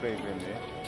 baby in there.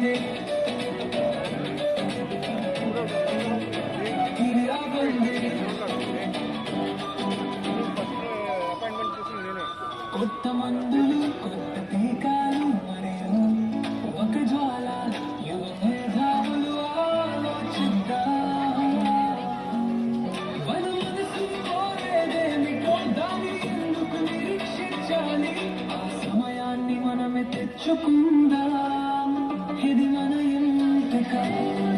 Thank you. తెచ్చుకుందాం ఇది మన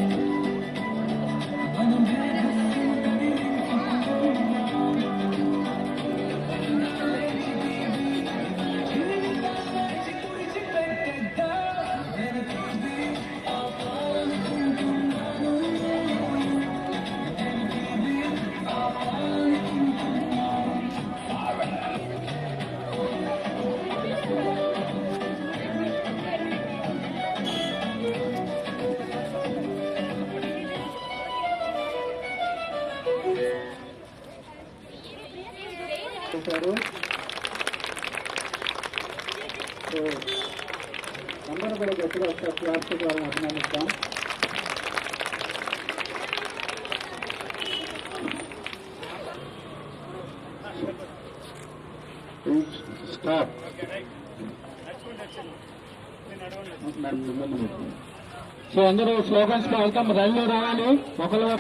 సో అందరూ స్లోగన్స్ వెళ్తాం రైల్లో రావాలి. ఒకరు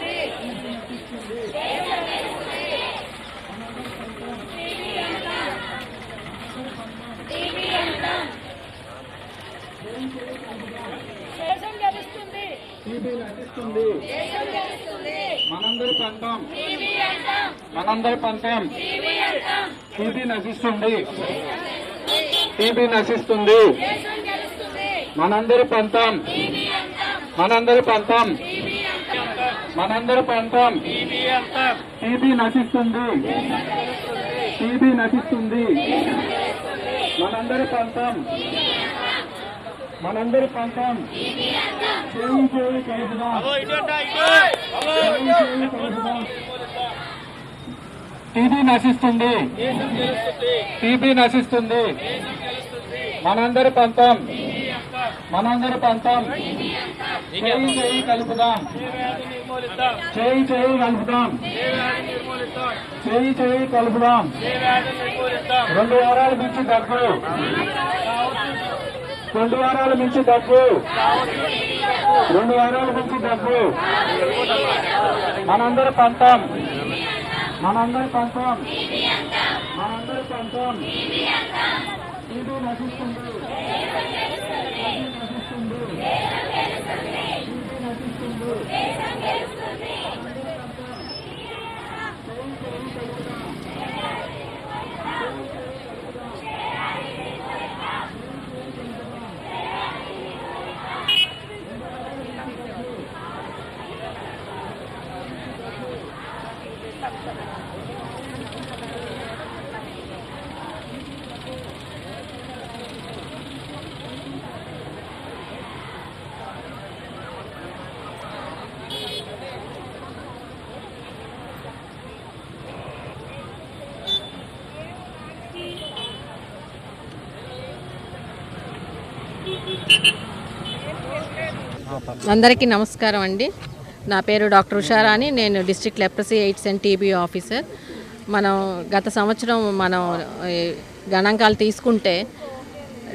మనందరి పంతం. అంటాం. మనందరి పంతం. టీబీ నశిస్తుంది. టీబీ నశిస్తుంది. మనందరి పంతం. మనందరి పంతం. మనందరి పంతం. టీబీ నశిస్తుంది టీబీ నశిస్తుంది మనందరి పంతం. మనందరి పంతం. చేయి చేయి కలుపుదాం చేయి చేయి కలుపుదాం టీబీ నశిస్తుంది టీబీ నశిస్తుంది మనందరి పంతం. మనందరి పంతం. చేయి చేయి కలుపుదాం. చేయి చేయి కలుపుదాం. చేయి చేయి కలుపుదాం. రెండు వారాల మించి దగ్గు రెండు వారాల మించి దగ్గు రెండు వారాల మించి దగ్గు మనందరి పంతం. మనందరి పంతం. మనందరి పంతం. ఇది నశిస్తుంది ఇది నశిస్తుంది ఇది నశిస్తుంది అందరికీ నమస్కారం అండి. నా పేరు డాక్టర్ ఉషారాణి. నేను district leprosy AIDS and TB officer. మనం గత సంవత్సరం మనం గణాంకాలు తీసుకుంటే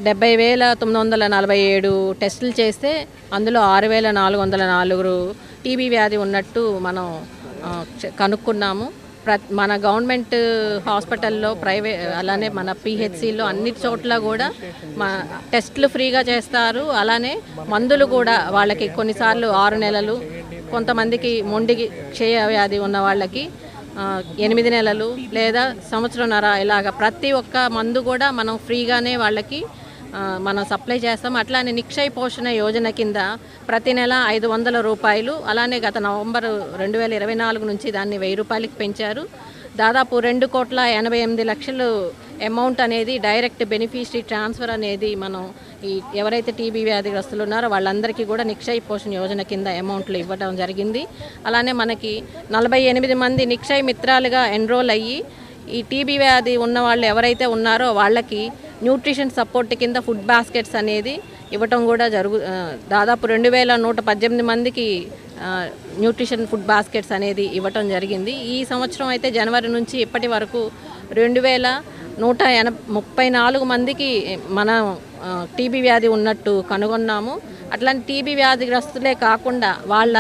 డెబ్బై వేల తొమ్మిది వందల నలభై ఏడు టెస్టులు చేస్తే అందులో ఆరు వేల నాలుగు వందల నాలుగు టీబీ వ్యాధి ఉన్నట్టు మనం కనుక్కున్నాము. మన గవర్నమెంట్ హాస్పిటల్లో ప్రైవేట్ అలానే మన పిహెచ్సిలో అన్ని చోట్ల కూడా మా టెస్టులు ఫ్రీగా చేస్తారు. అలానే మందులు కూడా వాళ్ళకి కొన్నిసార్లు ఆరు నెలలు కొంతమందికి మొండి క్షయ వ్యాధి ఉన్న వాళ్ళకి ఎనిమిది నెలలు లేదా సంవత్సరంన్నర ఇలాగ ప్రతి ఒక్క మందు కూడా మనం ఫ్రీగానే వాళ్ళకి మనం సప్లై చేస్తాం. అట్లానే నిక్షయ పోషణ యోజన కింద ప్రతి నెల ఐదు వందల రూపాయలు అలానే గత నవంబర్ రెండు వేల ఇరవై నాలుగు నుంచి దాన్ని వెయ్యి రూపాయలకి పెంచారు. దాదాపు రెండు కోట్ల ఎనభై ఎనిమిది లక్షలు అమౌంట్ అనేది డైరెక్ట్ బెనిఫిషరీ ట్రాన్స్ఫర్ అనేది మనం ఈ ఎవరైతే టీబీ వ్యాధిగ్రస్తులు ఉన్నారో వాళ్ళందరికీ కూడా నిక్షయ పోషణ యోజన కింద అమౌంట్లు ఇవ్వడం జరిగింది. అలానే మనకి నలభై ఎనిమిది మంది నిక్షయ్ మిత్రాలుగా ఎన్రోల్ అయ్యి ఈ టీబీ వ్యాధి ఉన్న వాళ్ళు ఎవరైతే ఉన్నారో వాళ్ళకి న్యూట్రిషన్ సపోర్ట్ కింద ఫుడ్ బాస్కెట్స్ అనేది ఇవ్వటం కూడా జరుగు దాదాపు రెండు వేల నూట పద్దెనిమిది మందికి న్యూట్రిషన్ ఫుడ్ బాస్కెట్స్ అనేది ఇవ్వటం జరిగింది. ఈ సంవత్సరం అయితే జనవరి నుంచి ఇప్పటి వరకు రెండు వేల నూట ఎన ముప్పై నాలుగు మందికి మన టీబీ వ్యాధి ఉన్నట్టు కనుగొన్నాము. అట్లాంటి టీబీ వ్యాధిగ్రస్తులే కాకుండా వాళ్ళ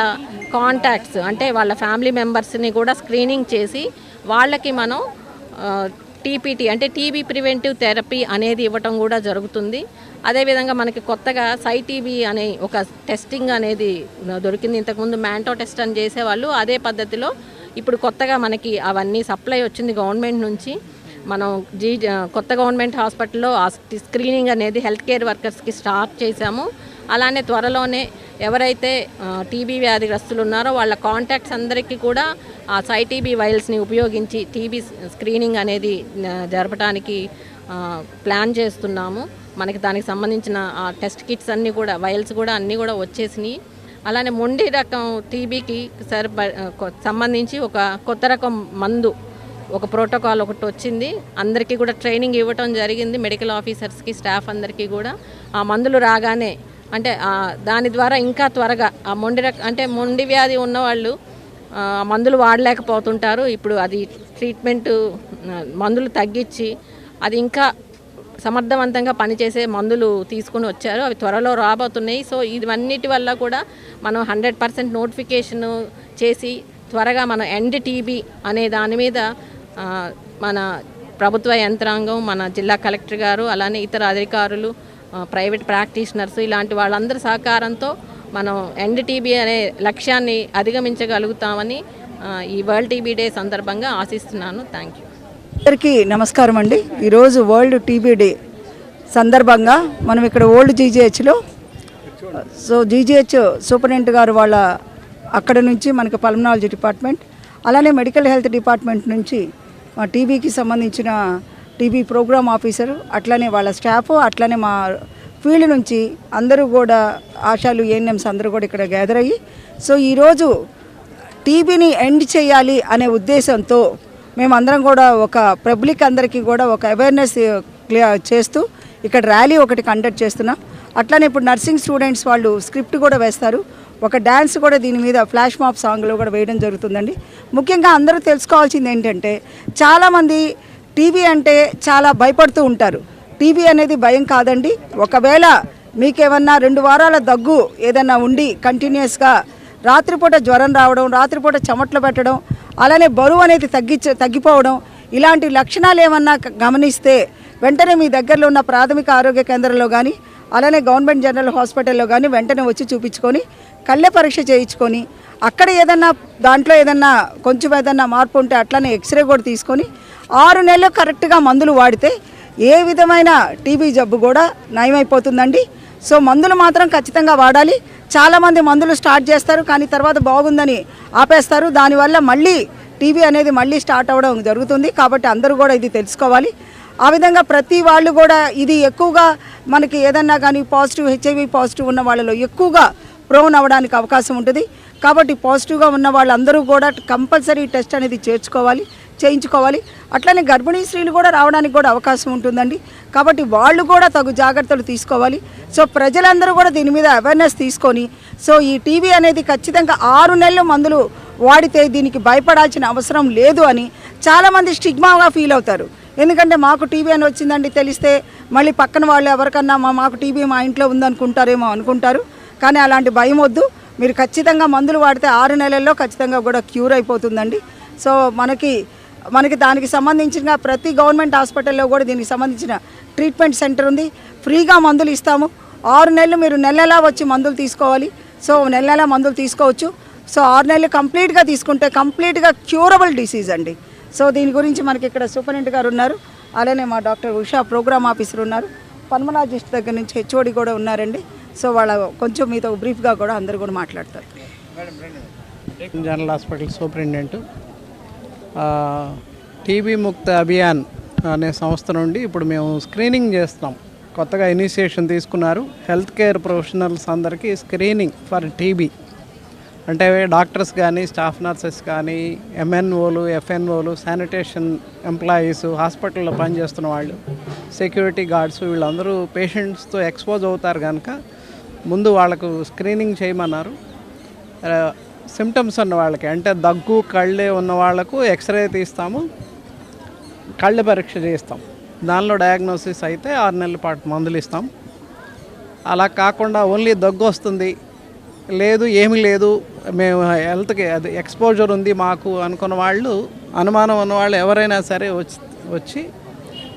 కాంటాక్ట్స్ అంటే వాళ్ళ ఫ్యామిలీ మెంబర్స్ని కూడా స్క్రీనింగ్ చేసి వాళ్ళకి మనం టీపీటీ అంటే టీబీ ప్రివెంటివ్ థెరపీ అనేది ఇవ్వటం కూడా జరుగుతుంది. అదేవిధంగా మనకి కొత్తగా సైటీబీ అనే ఒక టెస్టింగ్ అనేది దొరికింది. ఇంతకుముందు మ్యాంటో టెస్ట్ అని చేసేవాళ్ళు అదే పద్ధతిలో ఇప్పుడు కొత్తగా మనకి అవన్నీ సప్లై వచ్చింది గవర్నమెంట్ నుంచి. మనం జీ కొత్త గవర్నమెంట్ హాస్పిటల్లో ఆ స్క్రీనింగ్ అనేది హెల్త్ కేర్ వర్కర్స్కి స్టార్ట్ చేశాము. అలానే త్వరలోనే ఎవరైతే టీబీ వ్యాధిగ్రస్తులు ఉన్నారో వాళ్ళ కాంటాక్ట్స్ అందరికీ కూడా ఆ సైటీబీ వైల్స్ని ఉపయోగించి టీబీ స్క్రీనింగ్ అనేది జరపడానికి ప్లాన్ చేస్తున్నాము. మనకి దానికి సంబంధించిన ఆ టెస్ట్ కిట్స్ అన్నీ కూడా వైల్స్ కూడా అన్నీ కూడా వచ్చేసినాయి. అలానే మొండి రకం టీబీకి సరిప సంబంధించి ఒక కొత్త రకం మందు ఒక ప్రోటోకాల్ ఒకటి వచ్చింది. అందరికీ కూడా ట్రైనింగ్ ఇవ్వటం జరిగింది. మెడికల్ ఆఫీసర్స్కి స్టాఫ్ అందరికీ కూడా. ఆ మందులు రాగానే అంటే దాని ద్వారా ఇంకా త్వరగా ఆ మొండి అంటే మొండి వ్యాధి ఉన్నవాళ్ళు మందులు వాడలేకపోతుంటారు. ఇప్పుడు అది ట్రీట్మెంట్ మందులు తగ్గించి అది ఇంకా సమర్థవంతంగా పనిచేసే మందులు తీసుకుని వచ్చారు. అవి త్వరలో రాబోతున్నాయి. సో ఇవన్నిటి వల్ల కూడా మనం హండ్రెడ్ పర్సెంట్ నోటిఫికేషన్ చేసి త్వరగా మన ఎండ్ టీబీ అనే దాని మీద మన ప్రభుత్వ యంత్రాంగం మన జిల్లా కలెక్టర్ గారు అలానే ఇతర అధికారులు ప్రైవేట్ ప్రాక్టీషనర్స్ ఇలాంటి వాళ్ళందరి సహకారంతో మనం ఎండ్ టీబీ అనే లక్ష్యాన్ని అధిగమించగలుగుతామని ఈ వరల్డ్ టీబీ డే సందర్భంగా ఆశిస్తున్నాను. థ్యాంక్ యూ అందరికీ నమస్కారం అండి. ఈరోజు వరల్డ్ టీబీ డే సందర్భంగా మనం ఇక్కడ ఓల్డ్ జీజీహెచ్లో సో జీజీహెచ్ సూపరింటెండెంట్ గారు వాళ్ళ అక్కడ నుంచి మనకి పల్మనాలజీ డిపార్ట్మెంట్ అలానే మెడికల్ హెల్త్ డిపార్ట్మెంట్ నుంచి మా టీబీకి సంబంధించిన టీబీ ప్రోగ్రామ్ ఆఫీసర్ అట్లనే వాళ్ళ స్టాఫ్ అట్లనే మా ఫీల్డ్ నుంచి అందరూ కూడా ఆశాలు ఏఎన్ఎంస్ అందరూ కూడా ఇక్కడ గ్యాదర్ అయ్యి సో ఈరోజు టీబీని ఎండ్ చేయాలి అనే ఉద్దేశంతో మేమందరం కూడా ఒక పబ్లిక్ అందరికీ కూడా ఒక అవేర్నెస్ క్లియర్ uh, చేస్తూ ఇక్కడ ర్యాలీ ఒకటి కండక్ట్ చేస్తున్నాం. అట్లానే ఇప్పుడు నర్సింగ్ స్టూడెంట్స్ వాళ్ళు స్క్రిప్ట్ కూడా వేస్తారు. ఒక డ్యాన్స్ కూడా దీని మీద ఫ్లాష్ మాప్ సాంగ్లో కూడా వేయడం జరుగుతుందండి. ముఖ్యంగా అందరూ తెలుసుకోవాల్సింది ఏంటంటే చాలామంది టీవీ అంటే చాలా భయపడుతూ ఉంటారు. టీవీ అనేది భయం కాదండి. ఒకవేళ మీకేమన్నా రెండు వారాల దగ్గు ఏదన్నా ఉండి కంటిన్యూస్గా రాత్రిపూట జ్వరం రావడం రాత్రిపూట చెమట్లు పెట్టడం అలానే బరువు అనేది తగ్గించ తగ్గిపోవడం ఇలాంటి లక్షణాలు ఏమన్నా గమనిస్తే వెంటనే మీ దగ్గరలో ఉన్న ప్రాథమిక ఆరోగ్య కేంద్రంలో కానీ అలానే గవర్నమెంట్ జనరల్ హాస్పిటల్లో కానీ వెంటనే వచ్చి చూపించుకొని కళ్ళె పరీక్ష చేయించుకొని అక్కడ ఏదన్నా దాంట్లో ఏదన్నా కొంచెం ఏదన్నా మార్పు ఉంటే అట్లనే ఎక్స్రే కూడా తీసుకొని ఆరు నెలలు కరెక్ట్గా మందులు వాడితే ఏ విధమైన టీబీ జబ్బు కూడా నయమైపోతుందండి. సో మందులు మాత్రం ఖచ్చితంగా వాడాలి. చాలామంది మందులు స్టార్ట్ చేస్తారు కానీ తర్వాత బాగుందని ఆపేస్తారు. దానివల్ల మళ్ళీ టీబీ అనేది మళ్ళీ స్టార్ట్ అవ్వడం జరుగుతుంది. కాబట్టి అందరూ కూడా ఇది తెలుసుకోవాలి. ఆ విధంగా ప్రతి వాళ్ళు కూడా ఇది ఎక్కువగా మనకి ఏదన్నా కానీ పాజిటివ్ హెచ్ఐవి పాజిటివ్ ఉన్న వాళ్ళలో ఎక్కువగా ప్రోన్ అవ్వడానికి అవకాశం ఉంటుంది. కాబట్టి పాజిటివ్గా ఉన్న వాళ్ళందరూ కూడా కంపల్సరీ టెస్ట్ అనేది చేర్చుకోవాలి. చేయించుకోవాలి. అట్లనే గర్భిణీ స్త్రీలు కూడా రావడానికి కూడా అవకాశం ఉంటుందండి. కాబట్టి వాళ్ళు కూడా తగు జాగ్రత్తలు తీసుకోవాలి. సో ప్రజలందరూ కూడా దీని మీద అవేర్నెస్ తీసుకొని సో ఈ టీవీ అనేది ఖచ్చితంగా ఆరు నెలలు మందులు వాడితే దీనికి భయపడాల్సిన అవసరం లేదు అని చాలామంది స్టిగ్మాగా ఫీల్ అవుతారు. ఎందుకంటే మాకు టీవీ అని వచ్చిందండి తెలిస్తే మళ్ళీ పక్కన వాళ్ళు ఎవరికన్నా మా మాకు టీవీ మా ఇంట్లో ఉందనుకుంటారేమో అనుకుంటారు. కానీ అలాంటి భయం వద్దు. మీరు ఖచ్చితంగా మందులు వాడితే ఆరు నెలల్లో ఖచ్చితంగా కూడా క్యూర్ అయిపోతుందండి. సో మనకి మనకి దానికి సంబంధించిన ప్రతి గవర్నమెంట్ హాస్పిటల్లో కూడా దీనికి సంబంధించిన ట్రీట్మెంట్ సెంటర్ ఉంది. ఫ్రీగా మందులు ఇస్తాము. ఆరు నెలలు మీరు నెల నెలా వచ్చి మందులు తీసుకోవాలి. సో నెల మందులు తీసుకోవచ్చు. సో ఆరు నెలలు కంప్లీట్గా తీసుకుంటే కంప్లీట్గా క్యూరబుల్ డిసీజ్ అండి. సో దీని గురించి మనకి ఇక్కడ సూపరింటెండెంట్ గారు ఉన్నారు. అలానే మా డాక్టర్ ఉషా ప్రోగ్రామ్ ఆఫీసర్ ఉన్నారు. పల్మనాలజిస్ట్ దగ్గర నుంచి హెచ్ఓడి కూడా ఉన్నారండి. సో వాళ్ళ కొంచెం మీతో బ్రీఫ్గా కూడా అందరు కూడా మాట్లాడతారు. General hospital superintendent. టీబీ ముక్త అభియాన్ అనే సంస్థ నుండి ఇప్పుడు మేము స్క్రీనింగ్ చేస్తాం కొత్తగా ఇనిషియేషన్ తీసుకున్నారు. హెల్త్ కేర్ ప్రొఫెషనల్స్ అందరికీ స్క్రీనింగ్ ఫర్ టీబీ అంటే డాక్టర్స్ కానీ స్టాఫ్ నర్సెస్ కానీ ఎంఎన్ఓలు ఎఫ్ఎన్ఓలు శానిటేషన్ ఎంప్లాయీస్ హాస్పిటల్లో పనిచేస్తున్న వాళ్ళు సెక్యూరిటీ గార్డ్స్ వీళ్ళందరూ పేషెంట్స్తో ఎక్స్పోజ్ అవుతారు కనుక ముందు వాళ్ళకు స్క్రీనింగ్ చేయమన్నారు. సిమ్టమ్స్ ఉన్న వాళ్ళకి అంటే దగ్గు కళ్ళే ఉన్న వాళ్ళకు ఎక్స్రే తీస్తాము కళ్ళ పరీక్ష చేస్తాం దానిలో డయాగ్నోసిస్ అయితే ఆరు నెలల పాటు మందులు ఇస్తాం. అలా కాకుండా ఓన్లీ దగ్గు వస్తుంది లేదు ఏమీ లేదు మేము హెల్త్కి అది ఎక్స్పోజర్ ఉంది మాకు అనుకున్న వాళ్ళు అనుమానం ఉన్న వాళ్ళు ఎవరైనా సరే వచ్చి వచ్చి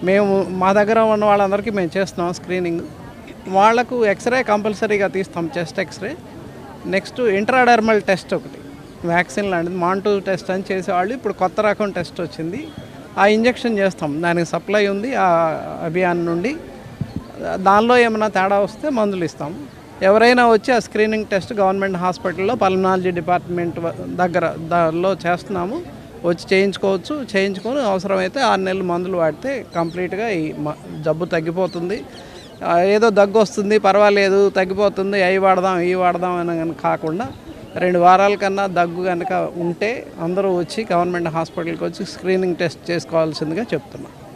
మేము మా దగ్గర ఉన్న వాళ్ళందరికీ మేము చేస్తున్నాం స్క్రీనింగ్ వాళ్ళకు ఎక్స్రే కంపల్సరీగా తీస్తాం chest x-ray next intradermal test ఒకటి. వ్యాక్సిన్ లాంటిది. మాంటూ టెస్ట్ అని చేసేవాళ్ళు. ఇప్పుడు కొత్త రకం టెస్ట్ వచ్చింది. ఆ ఇంజెక్షన్ చేస్తాం. దానికి సప్లై ఉంది ఆ అభియాన్ నుండి. దానిలో ఏమైనా తేడా వస్తే మందులు ఇస్తాం. ఎవరైనా వచ్చి ఆ స్క్రీనింగ్ టెస్ట్ గవర్నమెంట్ హాస్పిటల్లో పల్మనాలజీ డిపార్ట్మెంట్ దగ్గర దానిలో చేస్తున్నాము. వచ్చి చేయించుకోవచ్చు. చేయించుకొని అవసరమైతే ఆరు నెలలు మందులు వాడితే కంప్లీట్గా ఈ మ- జబ్బు తగ్గిపోతుంది. ఏదో దగ్గు వస్తుంది పర్వాలేదు తగ్గిపోతుంది అవి వాడదాం ఇవి వాడదాం అని కనుక కాకుండా రెండు వారాల కన్నా దగ్గు కనుక ఉంటే అందరూ వచ్చి గవర్నమెంట్ హాస్పిటల్కి వచ్చి స్క్రీనింగ్ టెస్ట్ చేసుకోవాల్సిందిగా చెప్తున్నాను